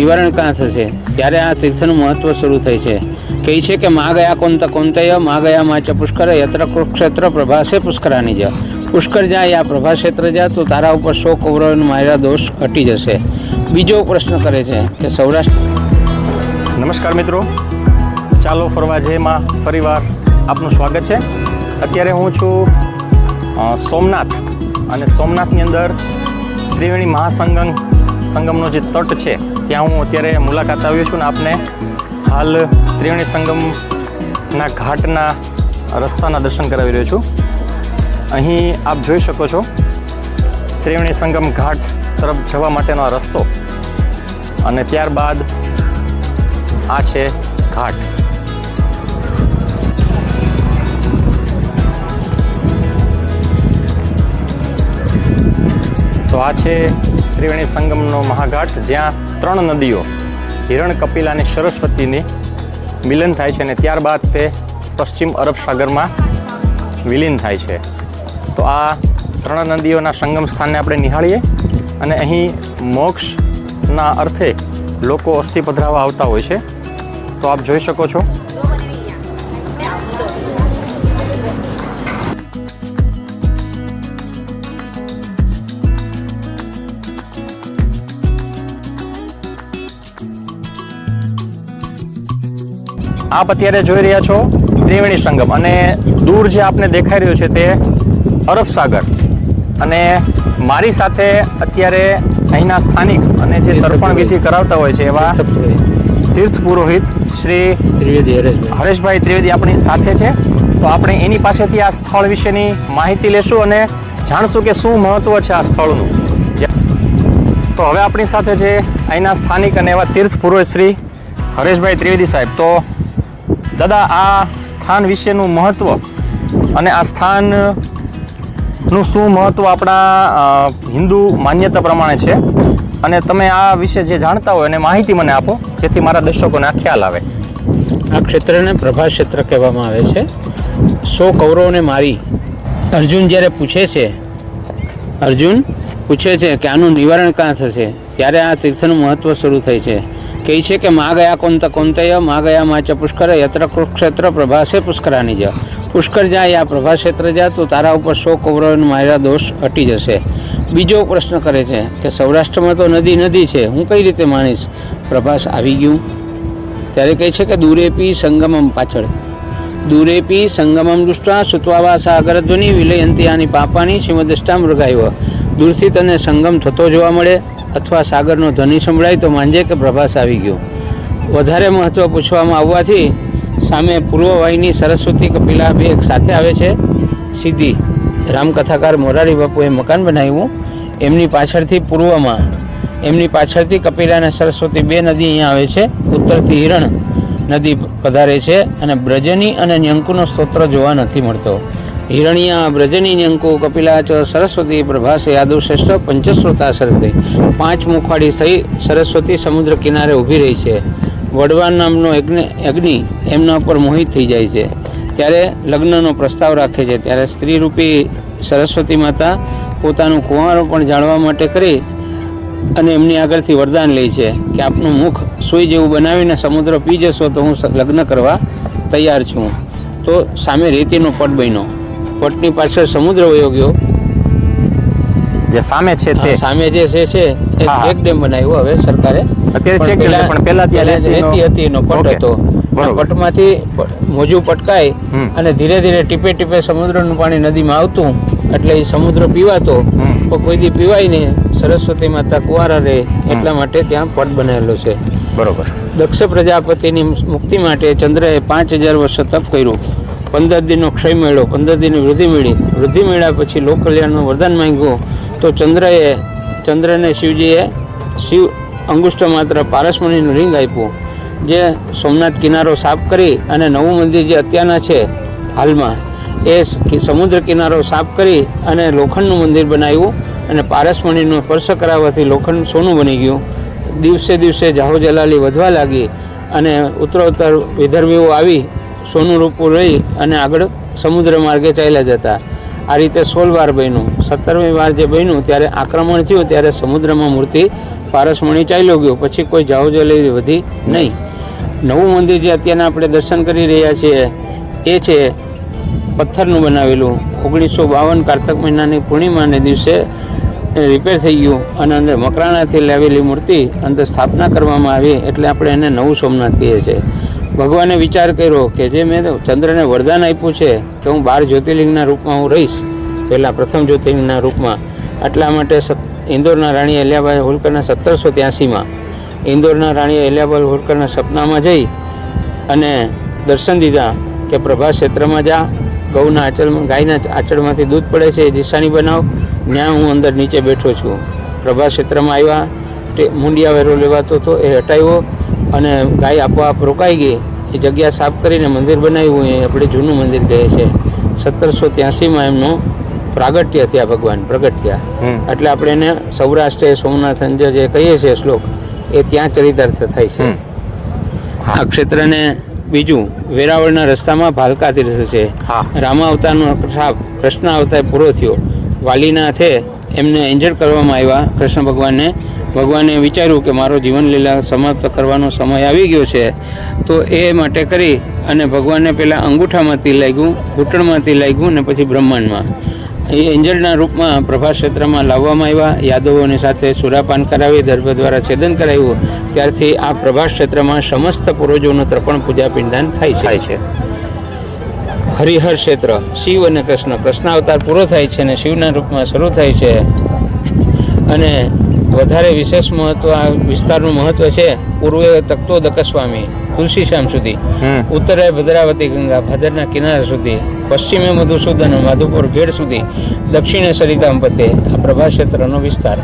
નિવારણ કાં થશે? ત્યારે આ તીર્થનું મહત્વ શરૂ થાય છે. કહે છે કે મા ગયા કોંત કોંતય, મા ગયા માં ચ પુષ્કર, યત્ર કુરુક્ષેત્ર પ્રભાસે પુષ્કરાની જ. પુષ્કર જા યા પ્રભા ક્ષેત્ર જા, તો તારા ઉપર સો કૌરવ માર્યા દોષ ઘટી જશે. બીજો પ્રશ્ન કરે છે કે સૌરાષ્ટ્ર નમસ્કાર મિત્રો. ચાલો ફરવા જેમાં ફરીવાર આપનું સ્વાગત છે. અત્યારે હું છું સોમનાથ. અને સોમનાથની અંદર ત્રિવેણી મહાસંગમ, સંગમનો જે તટ છે ત્યાં હું અત્યારે મુલાકાત આવ્યો છું ને આપને હાલ ત્રિવેણી સંગમના ઘાટના રસ્તાના દર્શન કરાવી રહ્યો છું. અહીં આપ જોઈ શકો છો ત્રિવેણી સંગમ ઘાટ તરફ જવા માટેનો આ રસ્તો અને ત્યારબાદ આ છે ઘાટ. તો આ છે ત્રિવેણી સંગમનો મહાઘાટ જ્યાં ત્રણ નદીઓ, હિરણ કપિલા અને સરસ્વતીની મિલન થાય છે અને ત્યારબાદ તે પશ્ચિમ અરબ સાગરમાં વિલીન થાય છે. તો આ ત્રણ નદીઓના સંગમ સ્થાનને આપણે નિહાળીએ અને અહીં મોક્ષના અર્થે લોકો અસ્થિ પધરાવા આવતા હોય છે. તો આપ જોઈ શકો છો આપ અત્યારે જોઈ રહ્યા છો ત્રિવેણી સંગમ અને દૂર જે આપને દેખાઈ રહ્યો છે તે અરબ સાગર. અને મારી સાથે અત્યારે અહીંના સ્થાનિક અને જે તર્પણ વિધિ કરાવતા હોય છે એવા તીર્થ પુરોહિત શ્રી ત્રિવેદી હરેશભાઈ. હરેશભાઈ ત્રિવેદી આપણી સાથે છે. તો આપણે એની પાસેથી આ સ્થળ વિશેની માહિતી લેશું અને જાણશું કે શું મહત્વ છે આ સ્થળનું. તો હવે આપણી સાથે છે અહીંના સ્થાનિક અને એવા તીર્થ પુરોહિત શ્રી હરેશભાઈ ત્રિવેદી સાહેબ. તો દાદા, આ સ્થાન વિશેનું મહત્વ અને આ સ્થાનનું શું મહત્વ આપણા હિન્દુ માન્યતા પ્રમાણે છે? અને તમે આ વિશે જે જાણતા હોય એને માહિતી મને આપો, જેથી મારા દર્શકોને આ ખ્યાલ આવે. આ ક્ષેત્રને પ્રભા ક્ષેત્ર કહેવામાં આવે છે. સો કૌરવોને મારી. અર્જુન જ્યારે પૂછે છે, અર્જુન પૂછે છે કે આનું નિવારણ ક્યાં થશે? ત્યારે આ તીર્થનું મહત્ત્વ શરૂ થાય છે. કહે છે કે મા ગયા કોંત કોંતય, મા ગયા મા ચ પુષ્કર, યત્ર કુરુક્ષેત્ર, પ્રભાસે પુષ્કરાની જ. પુષ્કર જા યા પ્રભા ક્ષેત્ર જા, તો તારા ઉપર સો કૌરવનો મારા દોષ હટી જશે. બીજો પ્રશ્ન કરે છે કે સૌરાષ્ટ્રમાં તો નદી નદી છે, હું કઈ રીતે માનીશ? પ્રભાસ આવી ગયું. ત્યારે કહે છે કે દૂરેપી સંગમમ પાછળ. દૂરેપી સંગમમ દુષ્ટા સુત્વાવા સાગર ધ્વનિ વિલયંતી પાપાની શ્રીમદષ્ટા મૃગાયવ દૂરથી તને સંગમ થતો જોવા મળે. અથવા સાગરનો ધ્વનિ સંભળાય તો માનજે કે પ્રભાસ આવી ગયો. વધારે મહત્ત્વ પૂછવામાં આવવાથી સામે પૂર્વવાહિની સરસ્વતી કપિલા બે એક સાથે આવે છે. સીધી રામકથાકાર મોરારી બાપુએ મકાન બનાવ્યું. એમની પાછળથી પૂર્વમાં એમની પાછળથી કપિલા અને સરસ્વતી બે નદી અહીંયા આવે છે. ઉત્તરથી હિરણ નદી પધારે છે અને બ્રજની અને ન્યંકુનો સ્તોત્ર જોવા નથી મળતો. હિરણિયા બ્રજની અંકો કપિલાચ સરસ્વતી પ્રભાસ યાદવ શ્રેષ્ઠ પંચશ્રોતા સરતે પાંચ મુખવાડી થઈ સરસ્વતી સમુદ્ર કિનારે ઊભી રહી છે. વડવાન નામનો અગ્નિ એમના ઉપર મોહિત થઈ જાય છે. ત્યારે લગ્નનો પ્રસ્તાવ રાખે છે. ત્યારે સ્ત્રીરૂપી સરસ્વતી માતા પોતાનું કુંવારો પણ જાળવા માટે કરી અને એમની આગળથી વરદાન લે છે કે આપનું મુખ સુઈ જેવું બનાવીને સમુદ્ર પી જશો તો હું લગ્ન કરવા તૈયાર છું. તો સામે રેતીનો પટ બન્યો. પટની પાછળ સમુદ્ર વયો ગયો. જે સામે છે તે. સામે જે છે છે એ. ચેક ડેમ બનાવ્યો હવે સરકારે. અત્યારે ચેક ડેમ પણ પહેલા ત્યાં રેતી હતી એનો પટ હતો. પટમાંથી મોજું પટકાય અને ધીરે ધીરે ટીપે ટીપે સમુદ્રનું પાણી નદીમાં આવતું. એટલે એ સમુદ્ર પીવાતો. તો કોઈ દી પીવાય નહીં. સરસ્વતી માતા કુંવારા રહે એટલા માટે ત્યાં પટ બનાવેલો છે. બરોબર. દક્ષ પ્રજાપતિની મુક્તિ માટે ચંદ્રએ પાંચ હજાર વર્ષ તપ કર્યું. પંદર દિનનો ક્ષય મેળ્યો પંદર દિનની વૃદ્ધિ મેળી વૃદ્ધિ મેળ્યા પછી લોકકલ્યાણનું વરદાન માંગ્યું. તો ચંદ્રએ, ચંદ્રને શિવજીએ શિવ અંગુષ્ઠ માત્ર પારસમણીનું રિંગ આપ્યું, જે સોમનાથ કિનારો સાફ કરી અને નવું મંદિર જે અત્યારના છે હાલમાં, એ સમુદ્ર કિનારો સાફ કરી અને લોખંડનું મંદિર બનાવ્યું અને પારસમણીનો સ્પર્શ કરાવવાથી લોખંડ સોનું બની ગયું. દિવસે દિવસે જાહો જલાલી વધવા લાગી અને ઉત્તરોત્તર વિધર્મીઓ આવી સોનું રૂપું રહી અને આગળ સમુદ્ર માર્ગે ચાલ્યા જતા. આ રીતે સોળ વાર બન્યું. સત્તરમી વાર જે બન્યું, ત્યારે આક્રમણ થયું, ત્યારે સમુદ્રમાં મૂર્તિ પારસમણી ચાલ્યો ગયો. પછી કોઈ જાઓ જલેવી વધી નહીં. નવું મંદિર જે અત્યારના આપણે દર્શન કરી રહ્યા છીએ, એ છે પથ્થરનું બનાવેલું. ઓગણીસો બાવન કારતક મહિનાની પૂર્ણિમાને દિવસે રિપેર થઈ ગયું અને અંદર મકરાણાથી લાવેલી મૂર્તિ અંદર સ્થાપના કરવામાં આવી, એટલે આપણે એને નવું સોમનાથ કહીએ છીએ. ભગવાને વિચાર કર્યો કે જે મેં ચંદ્રને વરદાન આપ્યું છે કે હું બાર જ્યોતિર્લિંગના રૂપમાં હું રહીશ, પહેલાં પ્રથમ જ્યોતિર્લિંગના રૂપમાં. એટલા માટે ઇન્દોરના રાણી અલ્યાબાઈ હોલકરના સત્તરસો ત્યાસીમાં. ઇન્દોરના રાણી અલ્યાબાઈ હોલકરના સપનામાં જઈ અને દર્શન દીધા કે પ્રભાસ ક્ષેત્રમાં જા ગૌના આંચળમાં ગાયના આંચળમાંથી દૂધ પડે છે એ દિશાની બનાવ. ત્યાં હું અંદર નીચે બેઠો છું. પ્રભાસ ક્ષેત્રમાં આવ્યા મુંડિયા વેરો લેવાતો હતો, એ હટાવ્યો. અને ગાય આપોઆપ રોકાઈ ગઈ. એ જગ્યા સાફ કરીને મંદિર બનાવ્યું. એ આપણે જૂનું મંદિર કહે છે. સત્તરસો ત્યાસીમાં એમનું પ્રાગટ્ય થયા ભગવાન પ્રગટ થયા એટલે આપણે એને સૌરાષ્ટ્ર સોમનાથ અંજર જે કહીએ છીએ શ્લોક એ ત્યાં ચરિતાર્થ થાય છે. આ ક્ષેત્રને બીજું વેરાવળના રસ્તામાં ભાલકા તીર્થ છે. રામાવતારનો શ્રાપ કૃષ્ણ અવતાર પૂરો થયો. વાલીના હાથે એમને એન્જર કરવામાં આવ્યા. કૃષ્ણ ભગવાનને, ભગવાને વિચાર્યું કે મારો જીવનલીલા સમાપ્ત કરવાનો સમય આવી ગયો છે. તો એ માટે કરી અને ભગવાનને પહેલાં અંગૂઠામાંથી લાગ્યું, ઘૂંટણમાંથી લાગ્યું ને પછી બ્રહ્માંડમાં. એ એન્જલના રૂપમાં પ્રભાસ ક્ષેત્રમાં લાવવામાં આવ્યા. યાદવોની સાથે સુરાપાન કરાવી દર્ભ દ્વારા છેદન કરાવ્યું ત્યારથી આ પ્રભાસ ક્ષેત્રમાં સમસ્ત પૂર્વજોનું તર્પણ પૂજા પિંડદાન થાય થાય છે. હરિહર ક્ષેત્ર. શિવ અને કૃષ્ણ. કૃષ્ણાવતાર પૂરો થાય છે અને શિવના રૂપમાં શરૂ થાય છે. અને વધારે વિશેષ મહત્વ આ વિસ્તારનું મહત્વ છે પૂર્વે તખતો દકસ્વામી તુલસીશ્યામ સુધી. ઉત્તરે ભદ્રાવતી ગંગા ભાદરના કિનારા સુધી. પશ્ચિમે મધુસૂદન માધુપુર ગેડ સુધી. દક્ષિણે સરિતાંપતે આ પ્રભા ક્ષેત્રનો વિસ્તાર.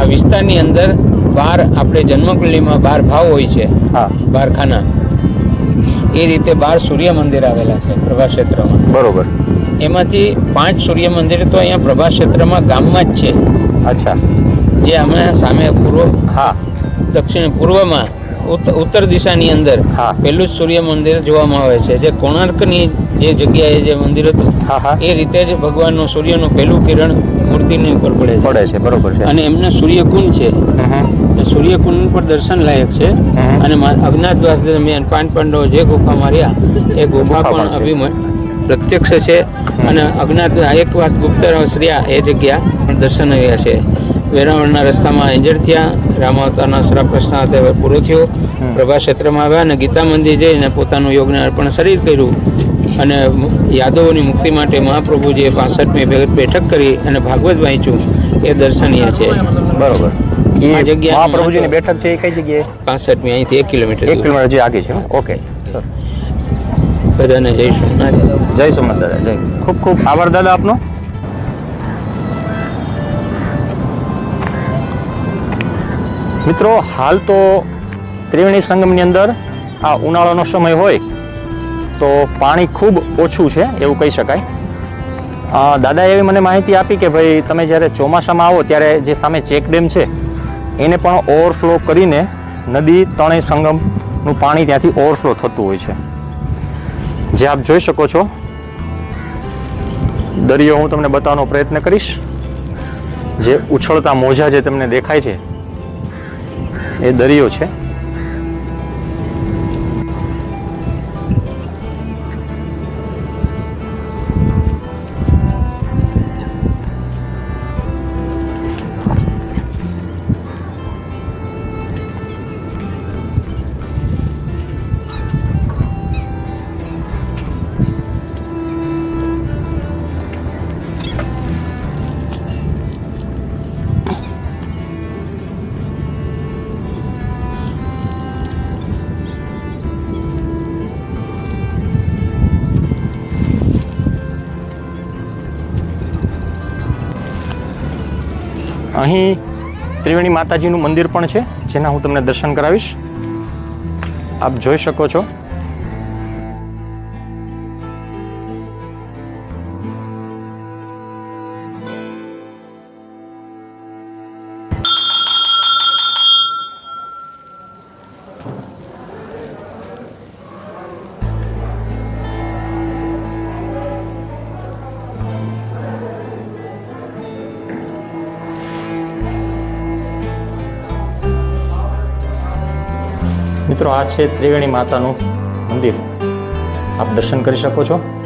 આ વિસ્તારની અંદર બાર આપણે જન્મકુંડલીમાં બાર ભાવ હોય છે. હા. બાર ખાના એ રીતે બાર સૂર્ય મંદિર આવેલા છે પ્રભા ક્ષેત્રમાં. બરોબર. એમાંથી પાંચ સૂર્ય મંદિર તો અહીંયા પ્રભા ક્ષેત્રમાં ગામમાં જ છે. અચ્છા. જે હમણાં સામે પૂર્વ હા. દક્ષિણ પૂર્વમાં ઉત્ત- ઉત્તર દિશાની અંદર હા. પહેલું જ સૂર્ય મંદિર જોવામાં આવે છે. જે કોણાર્કની જે જગ્યાએ જે મંદિર હતું હા હા. એ રીતે જ ભગવાનનું સૂર્યનું પહેલું કિરણ મૂર્તિની ઉપર પડે છે. પડે છે. બરોબર છે. અને એમને સૂર્યકુંડ છે. સૂર્યકુંડ પર દર્શન લાયક છે. અને અજ્ઞાતવાસ દરમિયાન પાંચ પાંડવો જે ગુફા માર્યા એ ગુફા પણ અભિમય પ્રત્યક્ષ છે. અને અજ્ઞાત એક વાત ગુપ્ત રહ્યા એ જગ્યા પણ દર્શન આવ્યા છે. વેરાવળના રસ્તામાં એન્જર થયા. રામાવતારના શ્રાપ પ્રશ્ન પૂરો થયો. પ્રભા ક્ષેત્રમાં આવ્યા અને ગીતા મંદિર જઈને પોતાનું યોગને અર્પણ શરીર કર્યું. અને યાદવોની મુક્તિ માટે મહાપ્રભુજીએ પાસઠમી બેઠક કરી અને ભાગવત વાંચ્યું. એ દર્શનીય છે. બરોબર. આ એ જગ્યાનું મહાપ્રભુજીની બેઠક છે એ કઈ જગ્યાએ? પાસઠમી અહીંથી એક કિલોમીટર એક. કિલોમીટર જે આગે છે ઓકે. સર. બધાને જય સોમનાથ. જય સોમનાથ દાદા જય. ખૂબ ખૂબ આભાર દાદા આપનો. મિત્રો હાલ તો ત્રિવેણી સંગમની અંદર આ ઉનાળાનો સમય હોય. તો પાણી ખૂબ ઓછું છે, એવું કહી શકાય. દાદાએ એવી મને માહિતી આપી કે ભાઈ, તમે જ્યારે ચોમાસામાં આવો ત્યારે જે સામે ચેક ડેમ છે, એને પણ ઓવરફ્લો કરીને નદી તણે સંગમનું પાણી ત્યાંથી ઓવરફ્લો થતું હોય છે. જે આપ જોઈ શકો છો. દરિયો હું તમને બતાવવાનો પ્રયત્ન કરીશ. જે ઉછળતા મોજા જે તમને દેખાય છે, એ દરિયો છે. અહીં ત્રિવેણી માતાજીનું મંદિર પણ છે, જેના હું તમને દર્શન કરાવીશ. આપ જોઈ શકો છો. મિત્રો આ છે ત્રિવેણી માતાનું મંદિર. આપ દર્શન કરી શકો છો.